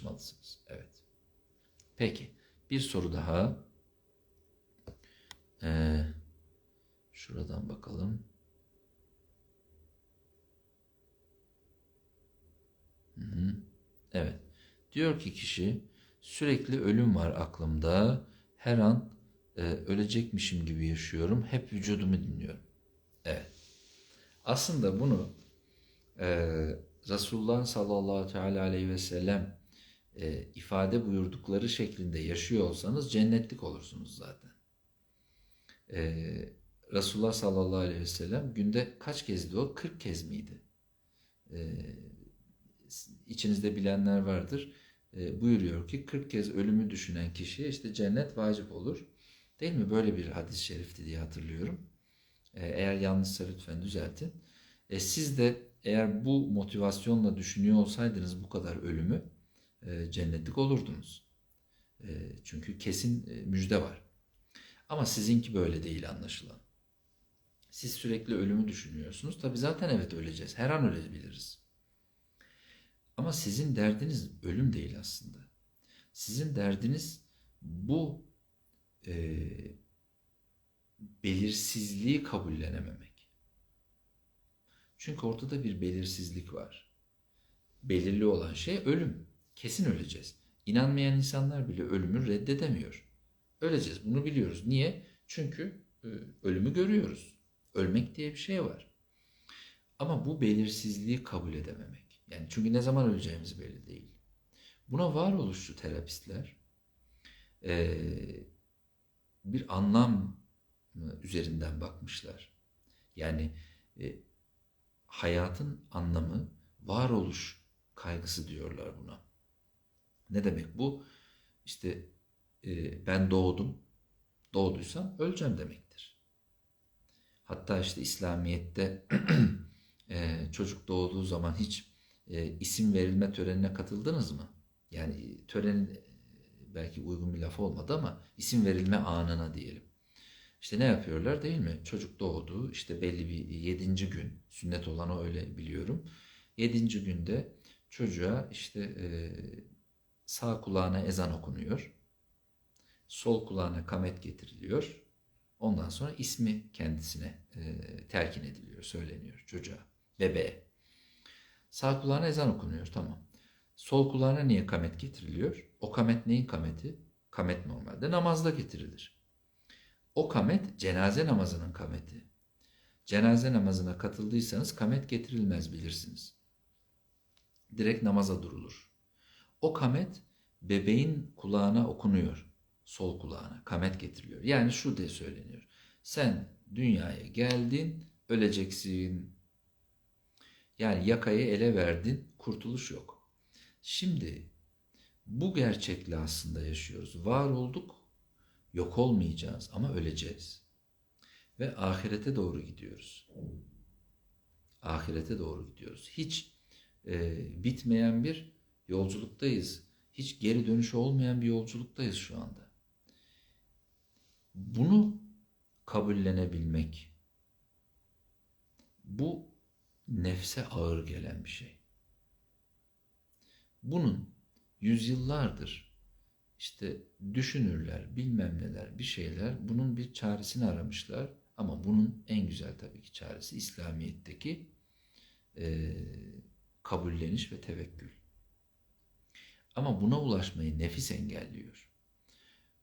çalışmalısınız. Evet. Peki. Bir soru daha. Ee, şuradan bakalım. Hı hı. Evet. Diyor ki kişi sürekli ölüm var aklımda. Her an e, ölecekmişim gibi yaşıyorum. Hep vücudumu dinliyorum. Evet. Aslında bunu e, Resulullah sallallahu teala aleyhi ve sellem e, ifade buyurdukları şeklinde yaşıyor olsanız cennetlik olursunuz zaten. E, Resulullah sallallahu aleyhi ve sellem günde kaç kez diyor? 40 kez miydi? E, içinizde bilenler vardır. E, buyuruyor ki 40 kez ölümü düşünen kişiye işte cennet vacip olur. Değil mi? Böyle bir hadis-i şerifti diye hatırlıyorum. E, eğer yanlışsa lütfen düzeltin. E, siz de eğer bu motivasyonla düşünüyor olsaydınız bu kadar ölümü cennetlik olurdunuz. E, çünkü kesin e, müjde var. Ama sizinki böyle değil anlaşılan. Siz sürekli ölümü düşünüyorsunuz. Tabi zaten evet öleceğiz. Her an ölebiliriz. Ama sizin derdiniz ölüm değil aslında. Sizin derdiniz bu e, belirsizliği kabullenememek. Çünkü ortada bir belirsizlik var. Belirli olan şey ölüm. Kesin öleceğiz. İnanmayan insanlar bile ölümü reddedemiyor. Öleceğiz. Bunu biliyoruz. Niye? Çünkü e, ölümü görüyoruz. Ölmek diye bir şey var. Ama bu belirsizliği kabul edememek. Yani çünkü ne zaman öleceğimiz belli değil. Buna varoluşçu terapistler e, bir anlam üzerinden bakmışlar. Yani e, hayatın anlamı varoluş kaygısı diyorlar buna. Ne demek bu? İşte e, ben doğdum, doğduysam öleceğim demektir. Hatta işte İslamiyet'te e, çocuk doğduğu zaman hiç e, isim verilme törenine katıldınız mı? Yani törenin belki uygun bir laf olmadı ama isim verilme anına diyelim. İşte ne yapıyorlar değil mi? Çocuk doğdu işte belli bir yedinci gün sünnet olan o öyle biliyorum. Yedinci günde çocuğa işte e, sağ kulağına ezan okunuyor. Sol kulağına kamet getiriliyor. Ondan sonra ismi kendisine e, telkin ediliyor, söyleniyor çocuğa, bebeğe. Sağ kulağına ezan okunuyor, tamam. Sol kulağına niye kamet getiriliyor? O kamet neyin kameti? Kamet normalde namazda getirilir. O kamet cenaze namazının kameti. Cenaze namazına katıldıysanız kamet getirilmez bilirsiniz. Direkt namaza durulur. O kamet bebeğin kulağına okunuyor. Sol kulağına kamet getiriliyor. Yani şu diye söyleniyor. Sen dünyaya geldin, öleceksin. Yani yakayı ele verdin, kurtuluş yok. Şimdi bu gerçekle aslında yaşıyoruz. Var olduk, yok olmayacağız ama öleceğiz. Ve ahirete doğru gidiyoruz. Ahirete doğru gidiyoruz. Hiç e, bitmeyen bir yolculuktayız. Hiç geri dönüşü olmayan bir yolculuktayız şu anda. Bunu kabullenebilmek, bu nefse ağır gelen bir şey. Bunun yüzyıllardır işte düşünürler, bilmem neler, bir şeyler bunun bir çaresini aramışlar. Ama bunun en güzel tabii ki çaresi İslamiyet'teki e, kabulleniş ve tevekkül. Ama buna ulaşmayı nefis engelliyor.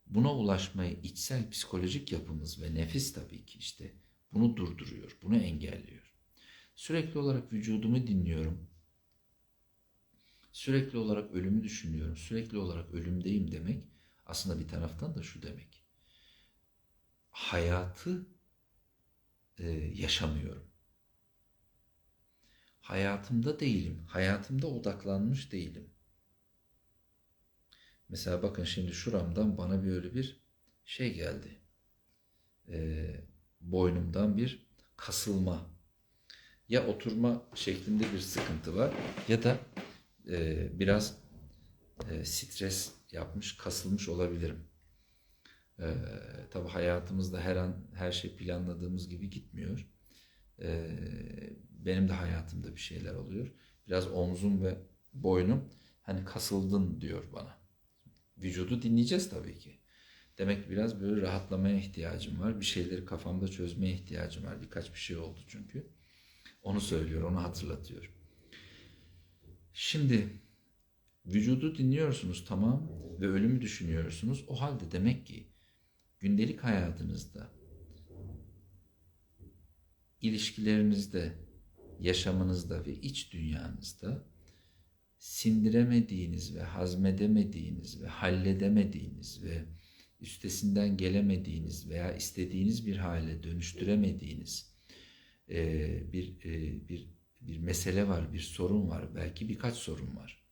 Buna ulaşmayı içsel psikolojik yapımız ve nefis tabii ki işte bunu durduruyor, bunu engelliyor. Sürekli olarak vücudumu dinliyorum. Sürekli olarak ölümü düşünüyorum. Sürekli olarak ölümdeyim demek aslında bir taraftan da şu demek. Hayatı e, yaşamıyorum. Hayatımda değilim. Hayatımda odaklanmış değilim. Mesela bakın şimdi şuramdan bana böyle bir şey geldi. E, boynumdan bir kasılma. Ya oturma şeklinde bir sıkıntı var ya da e, biraz e, stres yapmış, kasılmış olabilirim. E, tabii hayatımızda her an her şey planladığımız gibi gitmiyor. E, benim de hayatımda bir şeyler oluyor. Biraz omzum ve boynum Hani kasıldın diyor bana. Vücudu dinleyeceğiz tabii ki. Demek ki biraz böyle rahatlamaya ihtiyacım var. Bir şeyleri kafamda çözmeye ihtiyacım var. Birkaç bir şey oldu çünkü. Onu söylüyor, onu hatırlatıyor. Şimdi vücudu dinliyorsunuz tamam ve ölümü düşünüyorsunuz. O halde demek ki gündelik hayatınızda, ilişkilerinizde, yaşamınızda ve iç dünyanızda sindiremediğiniz ve hazmedemediğiniz ve halledemediğiniz ve üstesinden gelemediğiniz veya istediğiniz bir hale dönüştüremediğiniz e, bir e, bir bir mesele var, bir sorun var, belki birkaç sorun var.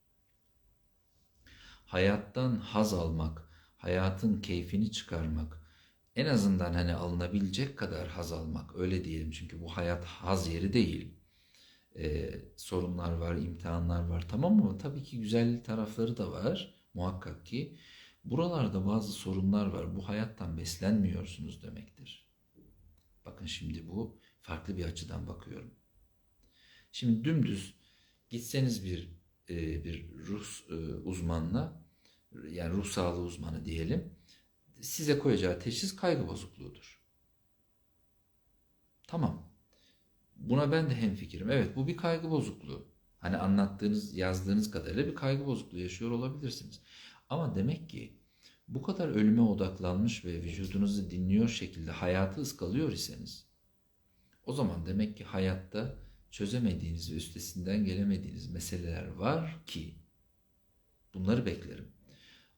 Hayattan haz almak, hayatın keyfini çıkarmak, en azından hani alınabilecek kadar haz almak, öyle diyelim çünkü bu hayat haz yeri değil. Ee, sorunlar var, imtihanlar var tamam mı? Tabii ki güzel tarafları da var muhakkak ki. Buralarda bazı sorunlar var. Bu hayattan beslenmiyorsunuz demektir. Bakın şimdi bu farklı bir açıdan bakıyorum. Şimdi dümdüz gitseniz bir e, bir ruh e, uzmanına yani ruh sağlığı uzmanı diyelim size koyacağı teşhis kaygı bozukluğudur. Tamam. Buna ben de hemfikirim. Evet bu bir kaygı bozukluğu. Hani anlattığınız, yazdığınız kadarıyla bir kaygı bozukluğu yaşıyor olabilirsiniz. Ama demek ki bu kadar ölüme odaklanmış ve vücudunuzu dinliyor şekilde hayatı ıskalıyor iseniz o zaman demek ki hayatta çözemediğiniz ve üstesinden gelemediğiniz meseleler var ki bunları beklerim.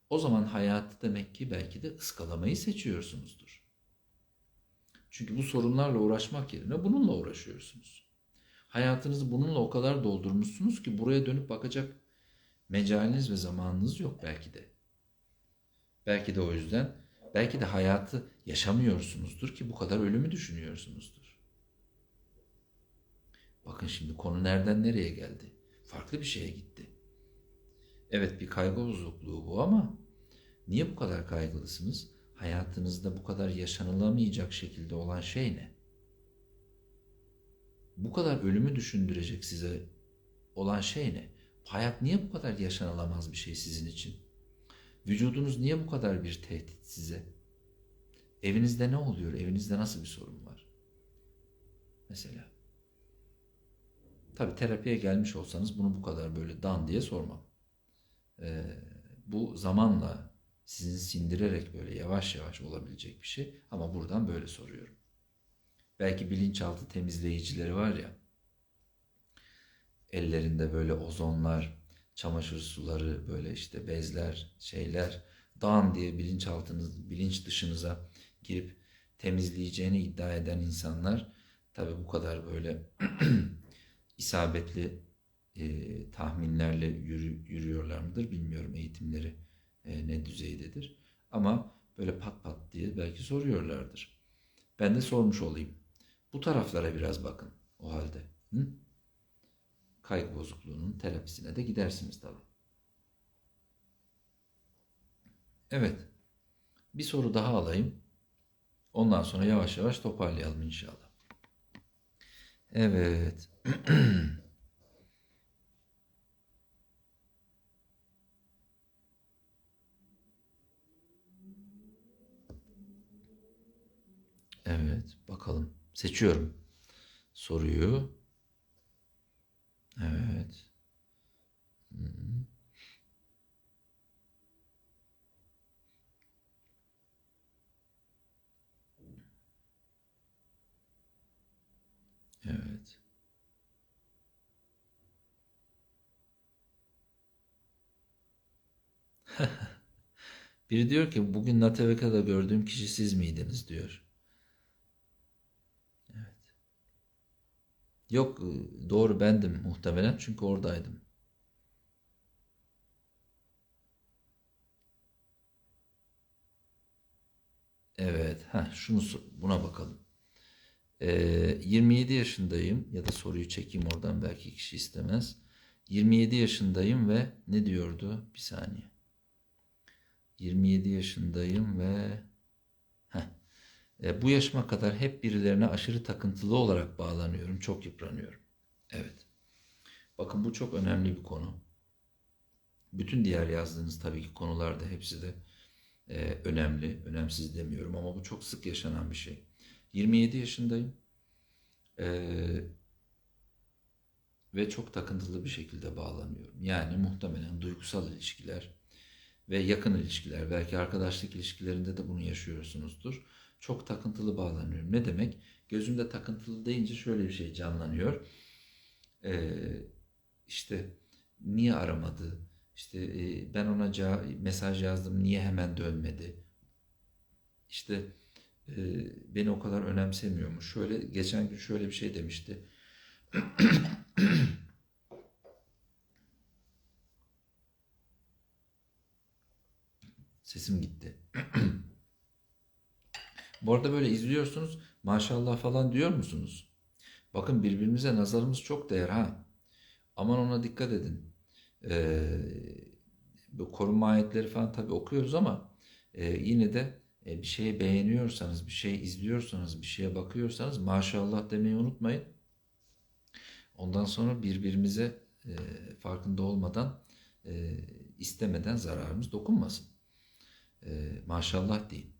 O zaman hayatı demek ki belki de ıskalamayı seçiyorsunuzdur. Çünkü bu sorunlarla uğraşmak yerine bununla uğraşıyorsunuz. Hayatınızı bununla o kadar doldurmuşsunuz ki buraya dönüp bakacak mecaliniz ve zamanınız yok belki de. Belki de o yüzden, belki de hayatı yaşamıyorsunuzdur ki bu kadar ölümü düşünüyorsunuzdur. Bakın şimdi konu nereden nereye geldi? Farklı bir şeye gitti. Evet bir kaygı bozukluğu bu ama niye bu kadar kaygılısınız? Hayatınızda bu kadar yaşanılamayacak şekilde olan şey ne? Bu kadar ölümü düşündürecek size olan şey ne? Hayat niye bu kadar yaşanılamaz bir şey sizin için? Vücudunuz niye bu kadar bir tehdit size? Evinizde ne oluyor? Evinizde nasıl bir sorun var? Mesela. Tabi terapiye gelmiş olsanız bunu bu kadar böyle dan diye sormam. Ee, bu zamanla sizin sindirerek böyle yavaş yavaş olabilecek bir şey. Ama buradan böyle soruyorum. Belki bilinçaltı temizleyicileri var ya. Ellerinde böyle ozonlar, çamaşır suları, böyle işte bezler, şeyler dağın diye bilinçaltınız, bilinç dışınıza girip temizleyeceğini iddia eden insanlar tabi bu kadar böyle isabetli e, tahminlerle yürü, yürüyorlar mıdır bilmiyorum eğitimleri e, ne düzeydedir. Ama böyle pat pat diye belki soruyorlardır. Ben de sormuş olayım. Bu taraflara biraz bakın o halde. Hı? Kaygı bozukluğunun terapisine de gidersiniz tabii. Evet. Bir soru daha alayım. Ondan sonra yavaş yavaş toparlayalım inşallah. Evet. Evet, bakalım. Seçiyorum soruyu. Evet. Evet. Biri diyor ki bugün Nateveka'da gördüğüm kişi siz miydiniz diyor. Yok doğru bendim muhtemelen çünkü oradaydım. Evet, ha şunu buna bakalım. Ee, 27 yaşındayım ya da soruyu çekeyim oradan belki kişi istemez. 27 yaşındayım ve ne diyordu? Bir saniye. 27 yaşındayım ve heh, e, bu yaşıma kadar hep birilerine aşırı takıntılı olarak bağlanıyorum. Çok yıpranıyorum. Evet. Bakın bu çok önemli bir konu. Bütün diğer yazdığınız tabii ki konularda hepsi de e, önemli. Önemsiz demiyorum ama bu çok sık yaşanan bir şey. 27 yaşındayım. E, ve çok takıntılı bir şekilde bağlanıyorum. Yani muhtemelen duygusal ilişkiler ve yakın ilişkiler, belki arkadaşlık ilişkilerinde de bunu yaşıyorsunuzdur. Çok takıntılı bağlanıyorum. Ne demek? Gözümde takıntılı deyince şöyle bir şey canlanıyor. Ee, işte niye aramadı? İşte e, ben ona cevap, mesaj yazdım, niye hemen dönmedi? İşte e, beni o kadar önemsemiyormuş. Şöyle geçen gün şöyle bir şey demişti. Sesim gitti. Bu arada böyle izliyorsunuz maşallah falan diyor musunuz? Bakın birbirimize nazarımız çok değer ha. Aman ona dikkat edin. Ee, bu korunma ayetleri falan tabii okuyoruz ama e, yine de e, bir şeyi beğeniyorsanız, bir şey izliyorsanız, bir şeye bakıyorsanız maşallah demeyi unutmayın. Ondan sonra birbirimize e, farkında olmadan, e, istemeden zararımız dokunmasın. E, maşallah deyin.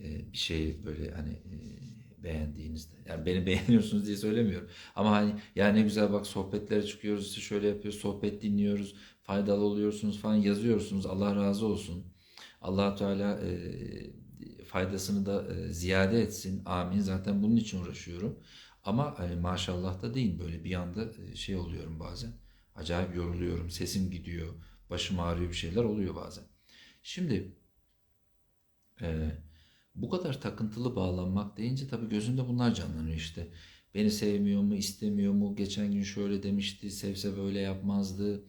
E, bir şey böyle hani e, beğendiğinizde. Yani beni beğeniyorsunuz diye söylemiyorum. Ama hani ya ne güzel bak sohbetlere çıkıyoruz işte şöyle yapıyoruz sohbet dinliyoruz faydalı oluyorsunuz falan yazıyorsunuz Allah razı olsun. allah Teala e, faydasını da e, ziyade etsin. Amin. Zaten bunun için uğraşıyorum. Ama hani maşallah da değil böyle bir anda e, şey oluyorum bazen. Acayip yoruluyorum. Sesim gidiyor. Başım ağrıyor bir şeyler oluyor bazen. Şimdi e, bu kadar takıntılı bağlanmak deyince tabii gözünde bunlar canlanıyor işte. Beni sevmiyor mu, istemiyor mu? Geçen gün şöyle demişti, sevse böyle yapmazdı.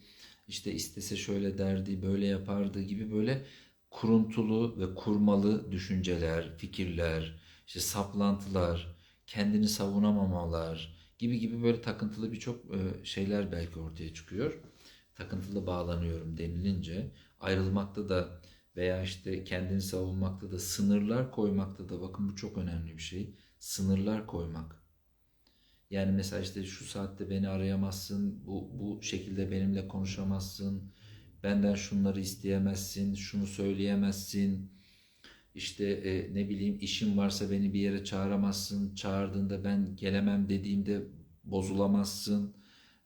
İşte istese şöyle derdi, böyle yapardı gibi böyle kuruntulu ve kurmalı düşünceler, fikirler, işte saplantılar, kendini savunamamalar gibi gibi böyle takıntılı birçok e, şeyler belki ortaya çıkıyor. Takıntılı bağlanıyorum denilince ayrılmakta da veya işte kendini savunmakta da sınırlar koymakta da bakın bu çok önemli bir şey. Sınırlar koymak. Yani mesela işte şu saatte beni arayamazsın, bu, bu şekilde benimle konuşamazsın, benden şunları isteyemezsin, şunu söyleyemezsin. İşte e, ne bileyim işim varsa beni bir yere çağıramazsın, çağırdığında ben gelemem dediğimde bozulamazsın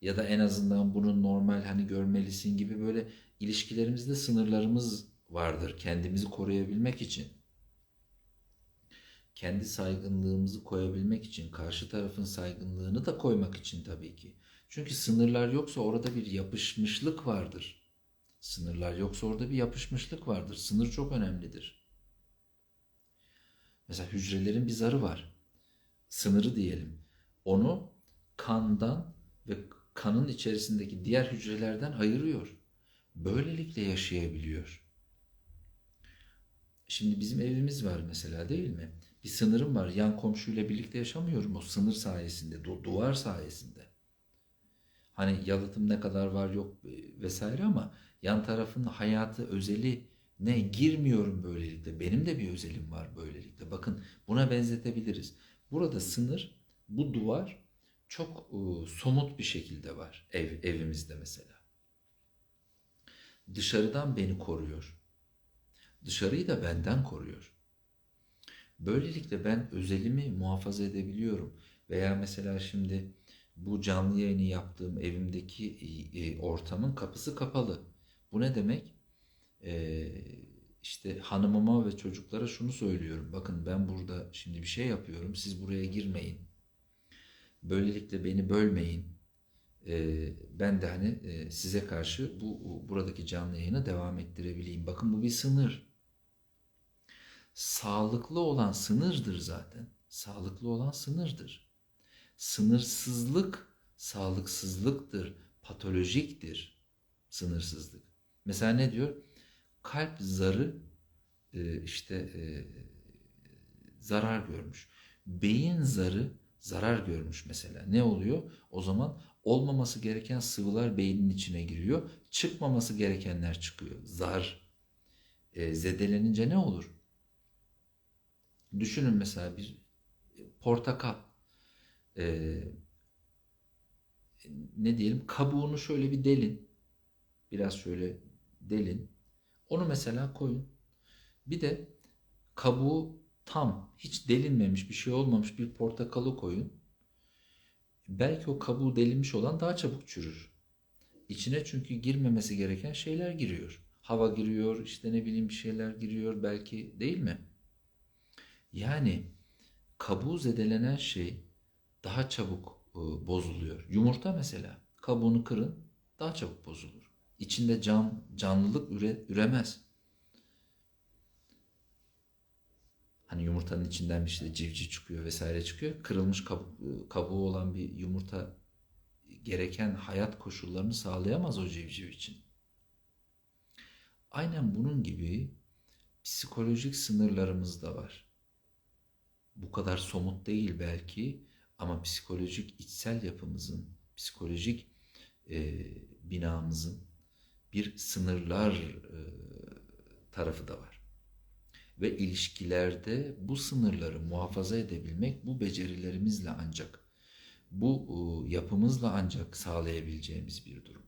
ya da en azından bunu normal hani görmelisin gibi böyle ilişkilerimizde sınırlarımız vardır kendimizi koruyabilmek için. Kendi saygınlığımızı koyabilmek için, karşı tarafın saygınlığını da koymak için tabii ki. Çünkü sınırlar yoksa orada bir yapışmışlık vardır. Sınırlar yoksa orada bir yapışmışlık vardır. Sınır çok önemlidir. Mesela hücrelerin bir zarı var. Sınırı diyelim. Onu kandan ve kanın içerisindeki diğer hücrelerden ayırıyor. Böylelikle yaşayabiliyor. Şimdi bizim evimiz var mesela değil mi? Bir sınırım var. Yan komşuyla birlikte yaşamıyorum o sınır sayesinde, du- duvar sayesinde. Hani yalıtım ne kadar var yok e, vesaire ama yan tarafın hayatı, özeli ne girmiyorum böylelikle. Benim de bir özelim var böylelikle. Bakın buna benzetebiliriz. Burada sınır, bu duvar çok e, somut bir şekilde var ev evimizde mesela. Dışarıdan beni koruyor. Dışarıyı da benden koruyor. Böylelikle ben özelimi muhafaza edebiliyorum. Veya mesela şimdi bu canlı yayını yaptığım evimdeki e, ortamın kapısı kapalı. Bu ne demek? Ee, işte hanımıma ve çocuklara şunu söylüyorum. Bakın ben burada şimdi bir şey yapıyorum. Siz buraya girmeyin. Böylelikle beni bölmeyin. Ee, ben de hani e, size karşı bu buradaki canlı yayını devam ettirebileyim. Bakın bu bir sınır. Sağlıklı olan sınırdır zaten. Sağlıklı olan sınırdır. Sınırsızlık sağlıksızlıktır, patolojiktir sınırsızlık. Mesela ne diyor? Kalp zarı e, işte e, zarar görmüş. Beyin zarı zarar görmüş mesela. Ne oluyor? O zaman olmaması gereken sıvılar beynin içine giriyor. Çıkmaması gerekenler çıkıyor. Zar e, zedelenince ne olur? Düşünün mesela bir portakal e, ne diyelim kabuğunu şöyle bir delin. Biraz şöyle delin. Onu mesela koyun. Bir de kabuğu tam hiç delinmemiş bir şey olmamış bir portakalı koyun. Belki o kabuğu delinmiş olan daha çabuk çürür. İçine çünkü girmemesi gereken şeyler giriyor. Hava giriyor, işte ne bileyim bir şeyler giriyor belki değil mi? Yani kabuğu zedelenen şey daha çabuk e, bozuluyor. Yumurta mesela kabuğunu kırın daha çabuk bozulur. İçinde can, canlılık üre, üremez. Hani yumurtanın içinden bir şey civciv çıkıyor vesaire çıkıyor. Kırılmış kabuğu, kabuğu olan bir yumurta gereken hayat koşullarını sağlayamaz o civciv için. Aynen bunun gibi psikolojik sınırlarımız da var. Bu kadar somut değil belki ama psikolojik içsel yapımızın, psikolojik e, binamızın bir sınırlar e, tarafı da var. Ve ilişkilerde bu sınırları muhafaza edebilmek bu becerilerimizle ancak, bu e, yapımızla ancak sağlayabileceğimiz bir durum.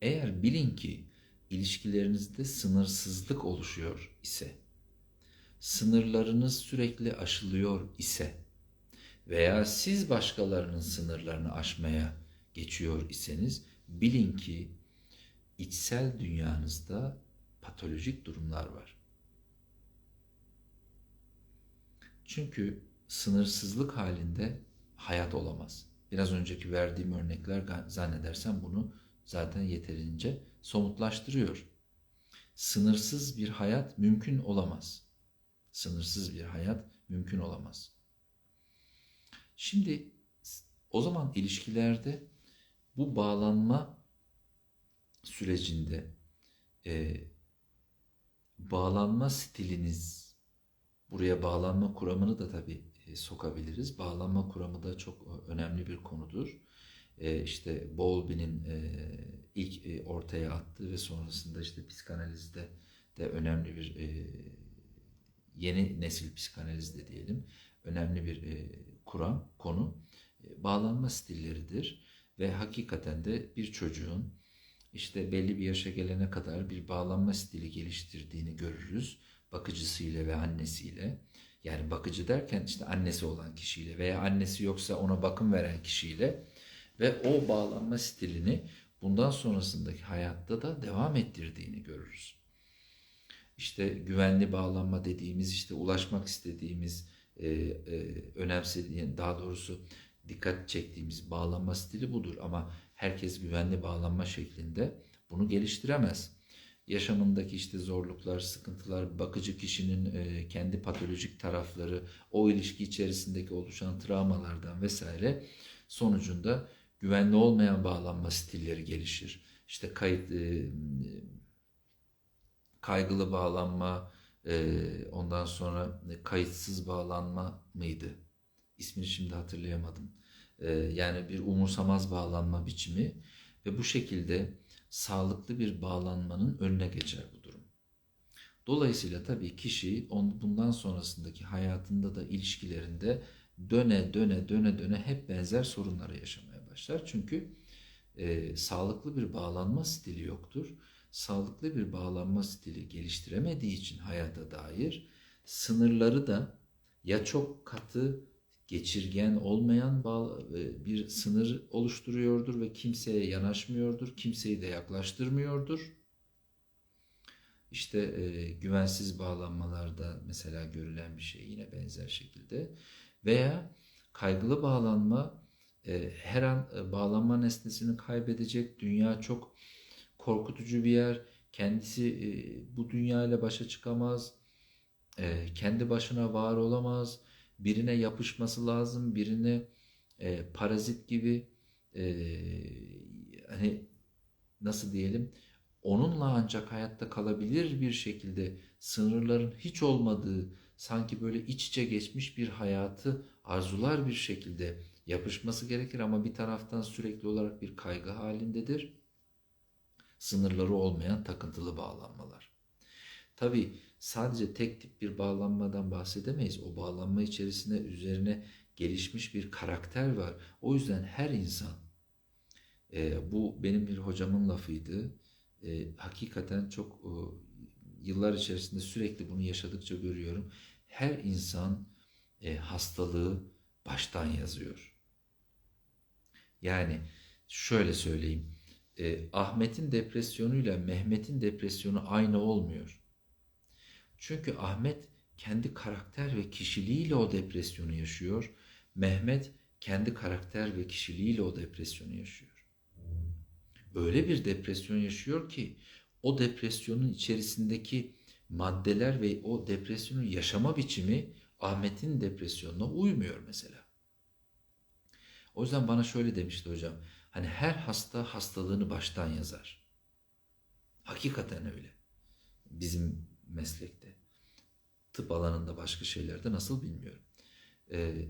Eğer bilin ki ilişkilerinizde sınırsızlık oluşuyor ise, sınırlarınız sürekli aşılıyor ise veya siz başkalarının sınırlarını aşmaya geçiyor iseniz bilin ki içsel dünyanızda patolojik durumlar var. Çünkü sınırsızlık halinde hayat olamaz. Biraz önceki verdiğim örnekler zannedersem bunu zaten yeterince somutlaştırıyor. Sınırsız bir hayat mümkün olamaz. Sınırsız bir hayat mümkün olamaz. Şimdi o zaman ilişkilerde bu bağlanma sürecinde e, bağlanma stiliniz buraya bağlanma kuramını da tabii e, sokabiliriz. Bağlanma kuramı da çok önemli bir konudur. E, işte Bowlby'nin e, ilk e, ortaya attığı ve sonrasında işte psikanalizde de önemli bir e, yeni nesil psikanalizde diyelim önemli bir e, kuram konu e, bağlanma stilleridir ve hakikaten de bir çocuğun işte belli bir yaşa gelene kadar bir bağlanma stili geliştirdiğini görürüz bakıcısıyla ve annesiyle. Yani bakıcı derken işte annesi olan kişiyle veya annesi yoksa ona bakım veren kişiyle ve o bağlanma stilini bundan sonrasındaki hayatta da devam ettirdiğini görürüz. İşte güvenli bağlanma dediğimiz işte ulaşmak istediğimiz e, e, önemsediğin daha doğrusu dikkat çektiğimiz bağlanma stili budur ama herkes güvenli bağlanma şeklinde bunu geliştiremez. Yaşamındaki işte zorluklar, sıkıntılar, bakıcı kişinin e, kendi patolojik tarafları, o ilişki içerisindeki oluşan travmalardan vesaire sonucunda güvenli olmayan bağlanma stilleri gelişir. İşte kayıt e, kaygılı bağlanma, e, ondan sonra kayıtsız bağlanma mıydı? İsmini şimdi hatırlayamadım. E, yani bir umursamaz bağlanma biçimi ve bu şekilde sağlıklı bir bağlanmanın önüne geçer bu durum. Dolayısıyla tabii kişi on, bundan sonrasındaki hayatında da ilişkilerinde döne döne döne döne hep benzer sorunları yaşamaya başlar. Çünkü e, sağlıklı bir bağlanma stili yoktur. Sağlıklı bir bağlanma stili geliştiremediği için hayata dair sınırları da ya çok katı geçirgen olmayan e, bir sınır oluşturuyordur ve kimseye yanaşmıyordur, kimseyi de yaklaştırmıyordur. İşte e, güvensiz bağlanmalarda mesela görülen bir şey yine benzer şekilde veya kaygılı bağlanma e, her an e, bağlanma nesnesini kaybedecek, dünya çok korkutucu bir yer, kendisi e, bu dünya ile başa çıkamaz, e, kendi başına var olamaz, birine yapışması lazım, birine e, parazit gibi e, hani nasıl diyelim onunla ancak hayatta kalabilir bir şekilde sınırların hiç olmadığı sanki böyle iç içe geçmiş bir hayatı arzular bir şekilde yapışması gerekir ama bir taraftan sürekli olarak bir kaygı halindedir. Sınırları olmayan takıntılı bağlanmalar. Tabi sadece tek tip bir bağlanmadan bahsedemeyiz. O bağlanma içerisinde üzerine gelişmiş bir karakter var. O yüzden her insan E, bu benim bir hocamın lafıydı. E, hakikaten çok e, yıllar içerisinde sürekli bunu yaşadıkça görüyorum. Her insan e, hastalığı baştan yazıyor. Yani şöyle söyleyeyim. E, Ahmet'in depresyonuyla Mehmet'in depresyonu aynı olmuyor. Çünkü Ahmet kendi karakter ve kişiliğiyle o depresyonu yaşıyor. Mehmet kendi karakter ve kişiliğiyle o depresyonu yaşıyor. Öyle bir depresyon yaşıyor ki o depresyonun içerisindeki maddeler ve o depresyonun yaşama biçimi Ahmet'in depresyonuna uymuyor mesela. O yüzden bana şöyle demişti hocam. Hani her hasta hastalığını baştan yazar. Hakikaten öyle. Bizim meslekte. Tıp alanında başka şeylerde nasıl bilmiyorum. Ee,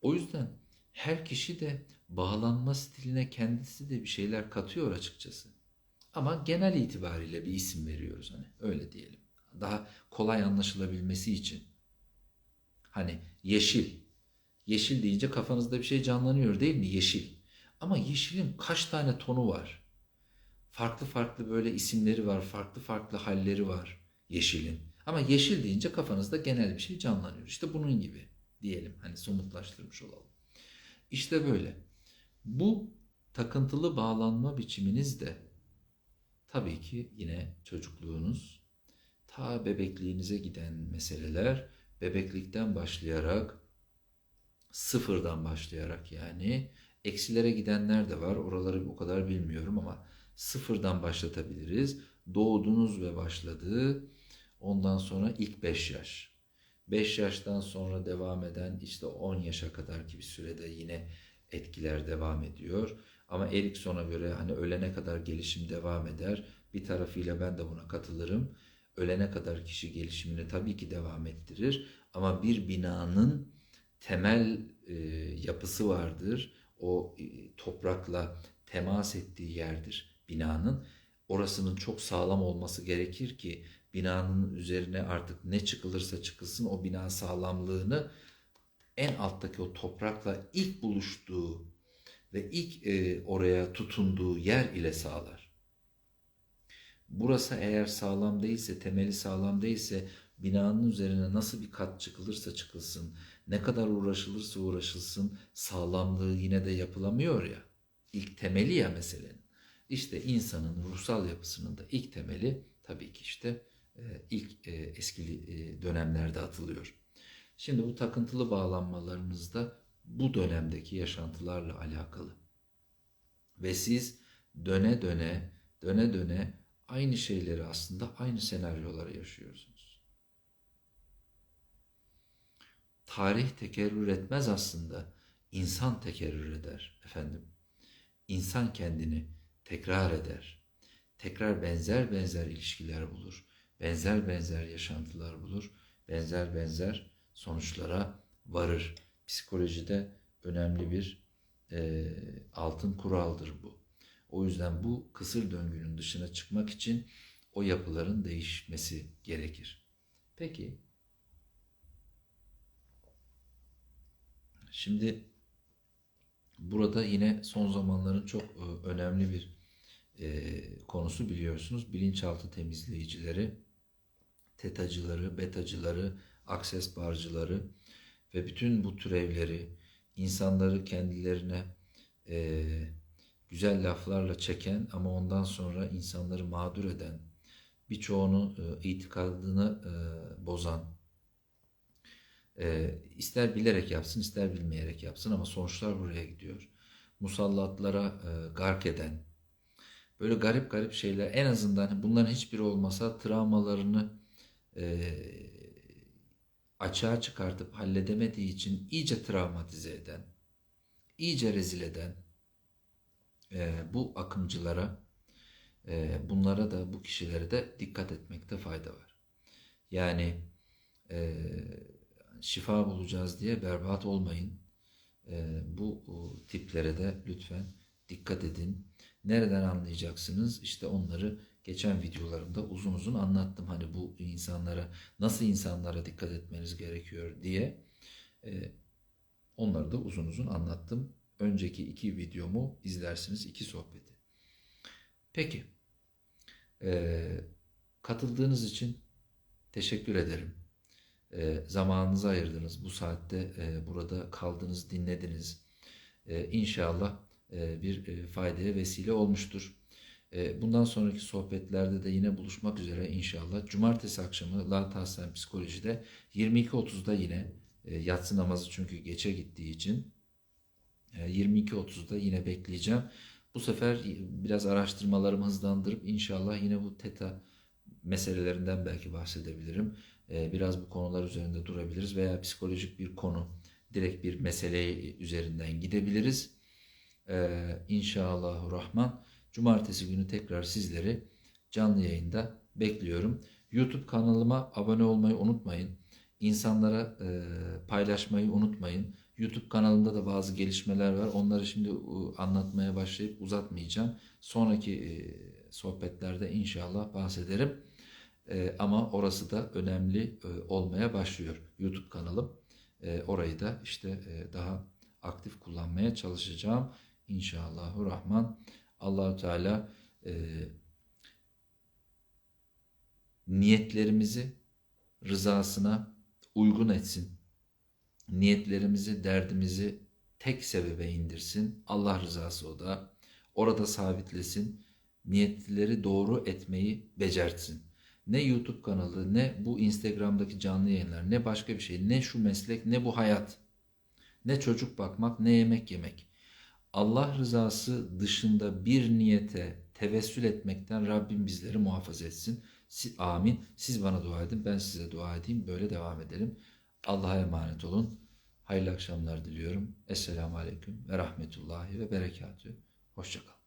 o yüzden her kişi de bağlanma stiline kendisi de bir şeyler katıyor açıkçası. Ama genel itibariyle bir isim veriyoruz hani öyle diyelim. Daha kolay anlaşılabilmesi için. Hani yeşil. Yeşil deyince kafanızda bir şey canlanıyor değil mi? Yeşil. Ama yeşilin kaç tane tonu var? Farklı farklı böyle isimleri var, farklı farklı halleri var yeşilin. Ama yeşil deyince kafanızda genel bir şey canlanıyor. İşte bunun gibi diyelim. Hani somutlaştırmış olalım. İşte böyle. Bu takıntılı bağlanma biçiminiz de tabii ki yine çocukluğunuz, ta bebekliğinize giden meseleler, bebeklikten başlayarak, sıfırdan başlayarak yani, eksilere gidenler de var, oraları o kadar bilmiyorum ama sıfırdan başlatabiliriz. Doğdunuz ve başladı, ondan sonra ilk 5 yaş. 5 yaştan sonra devam eden işte 10 yaşa kadar ki bir sürede yine etkiler devam ediyor. Ama Erikson'a göre hani ölene kadar gelişim devam eder. Bir tarafıyla ben de buna katılırım. Ölene kadar kişi gelişimini tabii ki devam ettirir. Ama bir binanın temel e, yapısı vardır. O e, toprakla temas ettiği yerdir binanın. Orasının çok sağlam olması gerekir ki binanın üzerine artık ne çıkılırsa çıkılsın o bina sağlamlığını en alttaki o toprakla ilk buluştuğu ve ilk e, oraya tutunduğu yer ile sağlar. Burası eğer sağlam değilse, temeli sağlam değilse binanın üzerine nasıl bir kat çıkılırsa çıkılsın, ne kadar uğraşılırsa uğraşılsın sağlamlığı yine de yapılamıyor ya. İlk temeli ya meselenin. İşte insanın ruhsal yapısının da ilk temeli tabii ki işte e, ilk e, eski e, dönemlerde atılıyor. Şimdi bu takıntılı bağlanmalarınızda bu dönemdeki yaşantılarla alakalı. Ve siz döne döne, döne döne aynı şeyleri aslında aynı senaryoları yaşıyorsunuz. Tarih tekerrür etmez aslında. İnsan tekerrür eder efendim. İnsan kendini tekrar eder. Tekrar benzer benzer ilişkiler bulur. Benzer benzer yaşantılar bulur. Benzer benzer sonuçlara varır. Psikolojide önemli bir e, altın kuraldır bu. O yüzden bu kısır döngünün dışına çıkmak için o yapıların değişmesi gerekir. Peki, şimdi burada yine son zamanların çok e, önemli bir e, konusu biliyorsunuz. Bilinçaltı temizleyicileri, tetacıları, betacıları, akses barcıları ve bütün bu türevleri insanları kendilerine e, güzel laflarla çeken ama ondan sonra insanları mağdur eden, birçoğunu itikadını bozan, e, ister bilerek yapsın ister bilmeyerek yapsın ama sonuçlar buraya gidiyor. Musallatlara e, gark eden, böyle garip garip şeyler en azından bunların hiçbiri olmasa travmalarını e, açığa çıkartıp halledemediği için iyice travmatize eden, iyice rezil eden e, bu akımcılara, e, bunlara da bu kişilere de dikkat etmekte fayda var. Yani e, şifa bulacağız diye berbat olmayın. E, bu tiplere de lütfen dikkat edin. Nereden anlayacaksınız? İşte onları geçen videolarımda uzun uzun anlattım. Hani bu insanlara nasıl insanlara dikkat etmeniz gerekiyor diye e, onları da uzun uzun anlattım. önceki iki videomu izlersiniz, iki sohbeti. Peki, Ee, katıldığınız için teşekkür ederim. Ee, zamanınızı ayırdınız, bu saatte e, burada kaldınız, dinlediniz. Ee, inşallah e, bir e, faydaya vesile olmuştur. E, bundan sonraki sohbetlerde de yine buluşmak üzere inşallah. Cumartesi akşamı La Tahsen Psikoloji'de 22.30'da yine e, yatsı namazı çünkü geçe gittiği için e, 22.30'da yine bekleyeceğim. Bu sefer biraz araştırmalarımı hızlandırıp inşallah yine bu teta meselelerinden belki bahsedebilirim. E, Biraz bu konular üzerinde durabiliriz veya psikolojik bir konu, direkt bir mesele üzerinden gidebiliriz. Ee, İnşallahü Rahman. Cumartesi günü tekrar sizleri canlı yayında bekliyorum. YouTube kanalıma abone olmayı unutmayın. İnsanlara e, paylaşmayı unutmayın. YouTube kanalımda da bazı gelişmeler var. Onları şimdi anlatmaya başlayıp uzatmayacağım. Sonraki e, sohbetlerde inşallah bahsederim. E, ama orası da önemli e, olmaya başlıyor. YouTube kanalım. E, orayı da işte e, daha aktif kullanmaya çalışacağım. İnşallahü Rahman. Allahu Teala e, niyetlerimizi rızasına uygun etsin. Niyetlerimizi, derdimizi tek sebebe indirsin. Allah rızası o da. Orada sabitlesin. Niyetleri doğru etmeyi becertsin. Ne YouTube kanalı, ne bu Instagram'daki canlı yayınlar, ne başka bir şey, ne şu meslek, ne bu hayat. Ne çocuk bakmak, ne yemek yemek. Allah rızası dışında bir niyete tevessül etmekten Rabbim bizleri muhafaza etsin. Si- Amin. Siz bana dua edin, ben size dua edeyim. Böyle devam edelim. Allah'a emanet olun. Hayırlı akşamlar diliyorum. Esselamu Aleyküm ve Rahmetullahi ve Berekatü. Hoşçakalın.